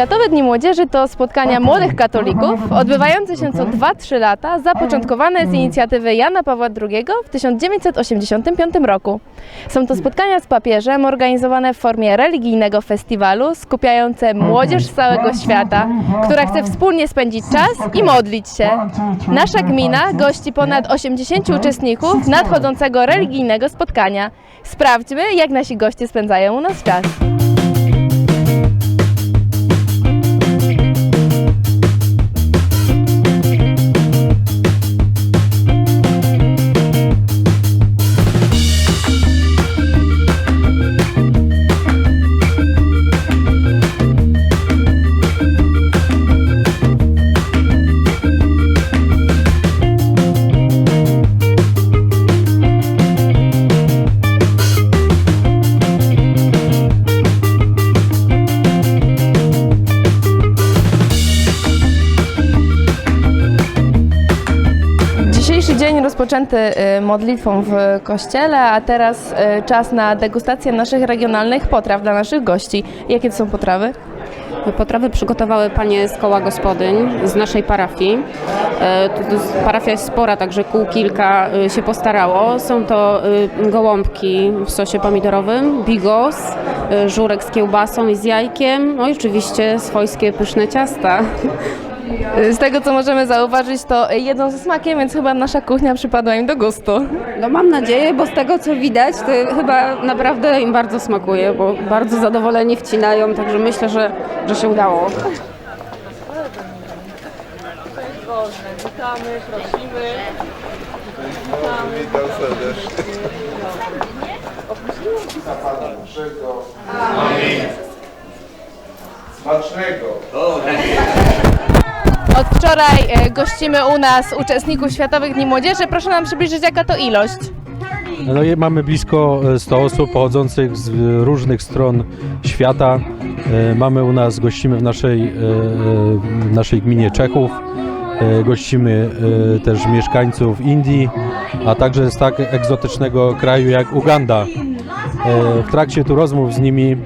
Światowe Dni Młodzieży to spotkania młodych katolików odbywające się co 2-3 lata, zapoczątkowane z inicjatywy Jana Pawła II w 1985 roku. Są to spotkania z papieżem organizowane w formie religijnego festiwalu skupiające młodzież z całego świata, która chce wspólnie spędzić czas i modlić się. Nasza gmina gości ponad 80 uczestników nadchodzącego religijnego spotkania. Sprawdźmy, jak nasi goście spędzają u nas czas. Rozpoczęty y, modlitwą w kościele, a teraz y, czas na degustację naszych regionalnych potraw dla naszych gości. Jakie to są potrawy? Potrawy przygotowały panie z koła gospodyń z naszej parafii. Jest- Parafia jest spora, także kół kilka się postarało. Są to gołąbki w sosie pomidorowym, bigos, żurek z kiełbasą i z jajkiem, no i oczywiście swojskie pyszne ciasta. Z tego co możemy zauważyć, to jedzą ze smakiem, więc chyba nasza kuchnia przypadła im do gustu. No mam nadzieję, bo z tego co widać, to chyba naprawdę im bardzo smakuje, bo bardzo zadowoleni wcinają, także myślę, że, że się udało. Witam serdecznie. Smacznego. Od wczoraj y, gościmy u nas uczestników Światowych Dni Młodzieży. Proszę nam przybliżyć, jaka to ilość. No mamy blisko e, 100 osób pochodzących z e, różnych stron świata. E, Mamy u nas, gościmy w naszej, e, w naszej gminie Czechów, E, gościmy e, też mieszkańców Indii, a także z tak egzotycznego kraju jak Uganda. E, W trakcie tu rozmów z nimi e,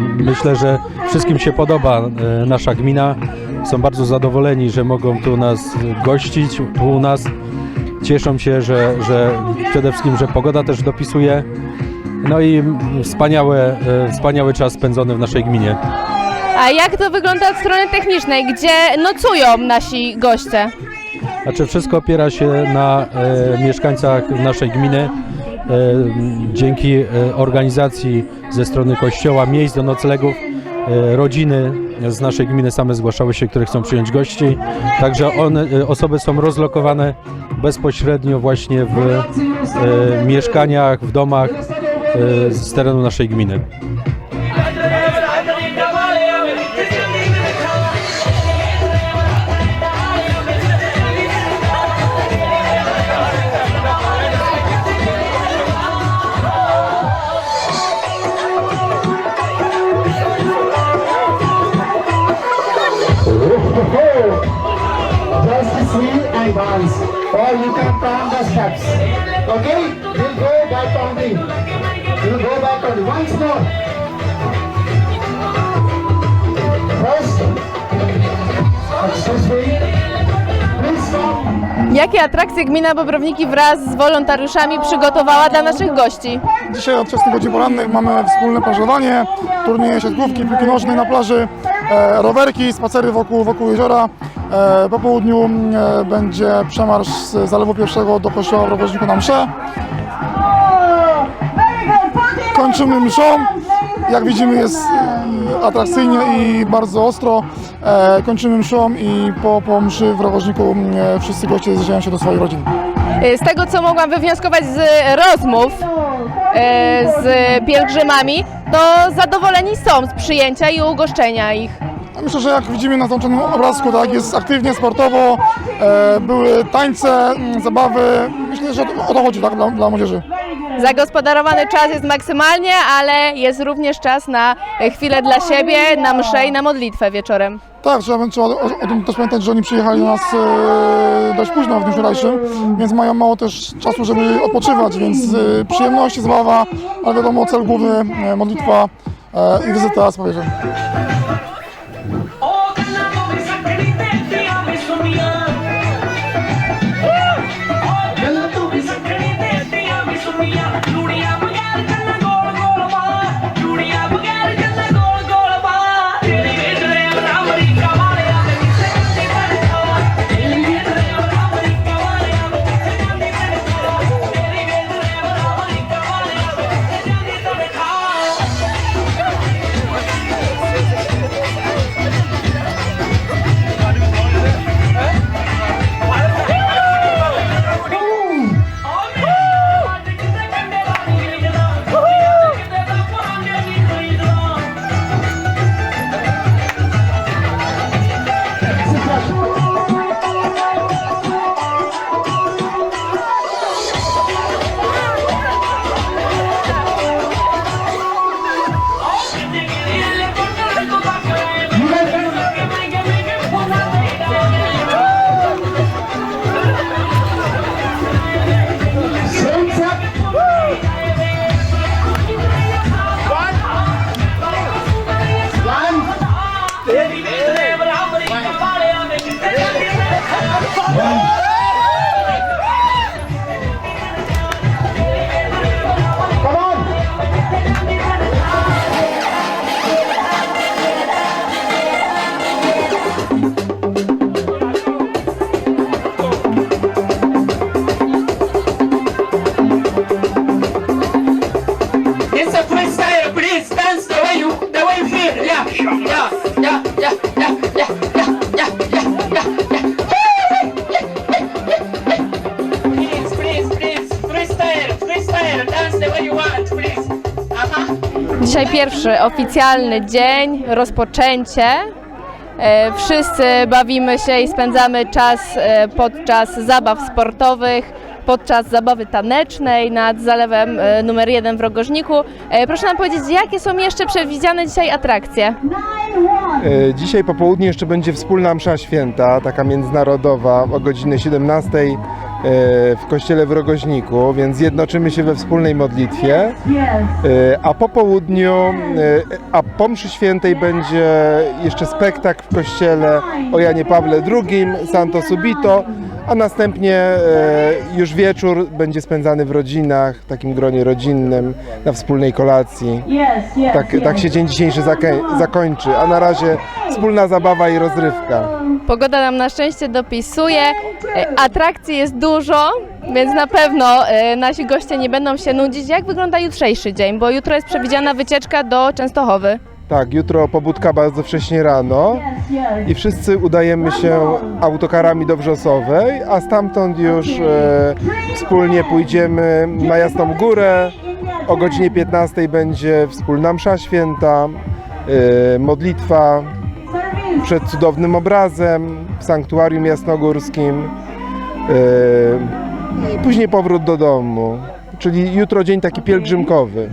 myślę, że wszystkim się podoba e, nasza gmina. Są bardzo zadowoleni, że mogą tu nas gościć, tu u nas cieszą się, że, że przede wszystkim, że pogoda też dopisuje. No i wspaniałe, e, wspaniały czas spędzony w naszej gminie. A jak to wygląda od strony technicznej? Gdzie nocują nasi goście? Znaczy wszystko opiera się na e, mieszkańcach naszej gminy. E, dzięki e, organizacji ze strony kościoła, miejsc do noclegów, e, rodziny z naszej gminy same zgłaszały się, które chcą przyjąć gości. Także one, osoby są rozlokowane bezpośrednio właśnie w e, mieszkaniach, w domach e, z terenu naszej gminy. Dance, or you can count the steps. Okay? We'll go by counting. We'll go by counting. Once more. First, excuse me. Please come. Jakie atrakcje gmina Bobrowniki wraz z wolontariuszami przygotowała dla naszych gości? Dzisiaj od wczesnych godzin porannych mamy wspólne plażowanie, turnieje siatkówki, piłki nożnej na plaży, e, rowerki, spacery wokół, wokół jeziora. E, po południu e, będzie przemarsz z Zalewu Pierwszego do kościoła w Rowoźniku na msze. Kończymy mszą. Jak widzimy jest e, atrakcyjnie i bardzo ostro. E, kończymy mszą i po, po mszy w Rowoźniku e, wszyscy goście zjeżdżają się do swoich rodzin. Z tego, co mogłam wywnioskować z rozmów z pielgrzymami, to zadowoleni są z przyjęcia i ugoszczenia ich. Ja Myślę, że jak widzimy na załączonym obrazku, tak, jest aktywnie, sportowo, e, były tańce, mm, zabawy. Myślę, że o to chodzi tak, dla, dla młodzieży. Zagospodarowany czas jest maksymalnie, ale jest również czas na chwilę dla siebie, na mszę i na modlitwę wieczorem. Tak, trzeba, trzeba o, o tym też pamiętać, że oni przyjechali do nas e, dość późno w dniu wczorajszym, więc mają mało też czasu, żeby odpoczywać, więc e, przyjemność, zabawa, ale wiadomo, cel główny, e, modlitwa e, i wizyta z papieżem. Dzisiaj pierwszy oficjalny dzień, rozpoczęcie. E, Wszyscy bawimy się i spędzamy czas e, podczas zabaw sportowych, podczas zabawy tanecznej nad zalewem e, numer jeden w Rogożniku. E, Proszę nam powiedzieć, jakie są jeszcze przewidziane dzisiaj atrakcje? E, Dzisiaj po południu jeszcze będzie wspólna msza święta, taka międzynarodowa, o godzinie 17 e, w kościele w Rogoźniku, więc zjednoczymy się we wspólnej modlitwie. A po południu, a po mszy świętej będzie jeszcze spektakl w kościele o Janie Pawle II, Santo Subito, a następnie e, już wieczór będzie spędzany w rodzinach, w takim gronie rodzinnym, na wspólnej kolacji. Tak, tak się dzień dzisiejszy zakończy, a na razie wspólna zabawa i rozrywka. Pogoda nam na szczęście dopisuje, e, atrakcji jest dużo, więc na pewno e, nasi goście nie będą się nudzić. Jak wygląda jutrzejszy dzień? Bo jutro jest przewidziana wycieczka do Częstochowy. Tak, jutro pobudka bardzo wcześnie rano i wszyscy udajemy się autokarami do Wrzosowej, a stamtąd już e, wspólnie pójdziemy na Jasną Górę. O godzinie 15 będzie wspólna msza święta, e, modlitwa przed cudownym obrazem w sanktuarium jasnogórskim e, i później powrót do domu. Czyli jutro dzień taki pielgrzymkowy.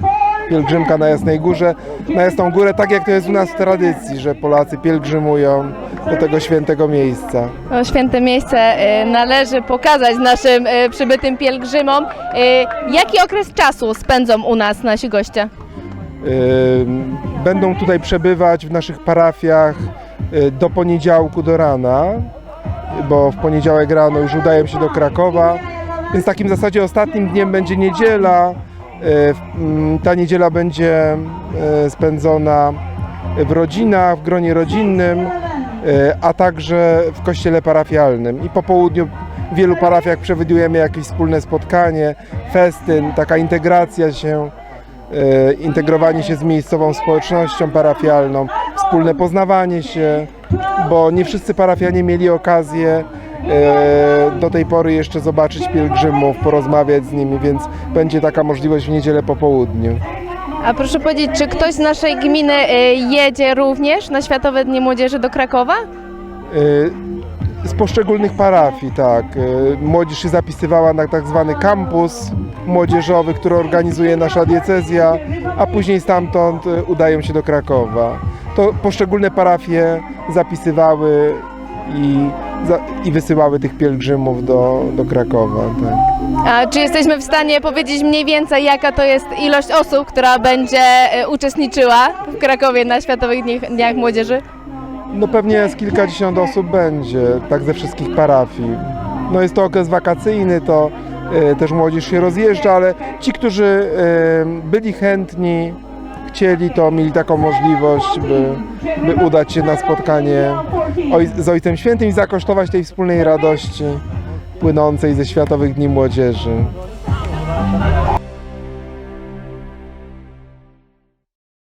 Pielgrzymka na Jasnej Górze, na Jasną Górę, tak jak to jest u nas w tradycji, że Polacy pielgrzymują do tego świętego miejsca. Święte miejsce e, należy pokazać naszym e, przybytym pielgrzymom. E, Jaki okres czasu spędzą u nas nasi goście? Będą tutaj przebywać w naszych parafiach y, do poniedziałku do rana, bo w poniedziałek rano już udają się do Krakowa, więc takim w zasadzie ostatnim dniem będzie niedziela. W- mm, Ta niedziela będzie y, spędzona w rodzinach, w gronie rodzinnym, y, a także w kościele parafialnym. I po południu w wielu parafiach przewidujemy jakieś wspólne spotkanie, festyn, taka integracja się e, integrowanie się z miejscową społecznością parafialną, wspólne poznawanie się, bo nie wszyscy parafianie mieli okazję e, do tej pory jeszcze zobaczyć pielgrzymów, porozmawiać z nimi, więc będzie taka możliwość w niedzielę po południu. A proszę powiedzieć, czy ktoś z naszej gminy e, jedzie również na Światowe Dni Młodzieży do Krakowa? E, Z poszczególnych parafii, tak. E, Młodzież się zapisywała na tak zwany kampus młodzieżowy, który organizuje nasza diecezja, a później stamtąd e, udają się do Krakowa. To poszczególne parafie zapisywały i, i wysyłały tych pielgrzymów do, do Krakowa. Tak. A czy jesteśmy w stanie powiedzieć mniej więcej, jaka to jest ilość osób, która będzie e, uczestniczyła w Krakowie na Światowych Dniach, Dniach Młodzieży? No pewnie z kilkadziesiąt osób będzie, tak ze wszystkich parafii. No jest to okres wakacyjny, to e, też młodzież się rozjeżdża, ale ci, którzy e, byli chętni, chcieli, to mieli taką możliwość, by, by udać się na spotkanie z Ojcem Świętym i zakosztować tej wspólnej radości płynącej ze Światowych Dni Młodzieży.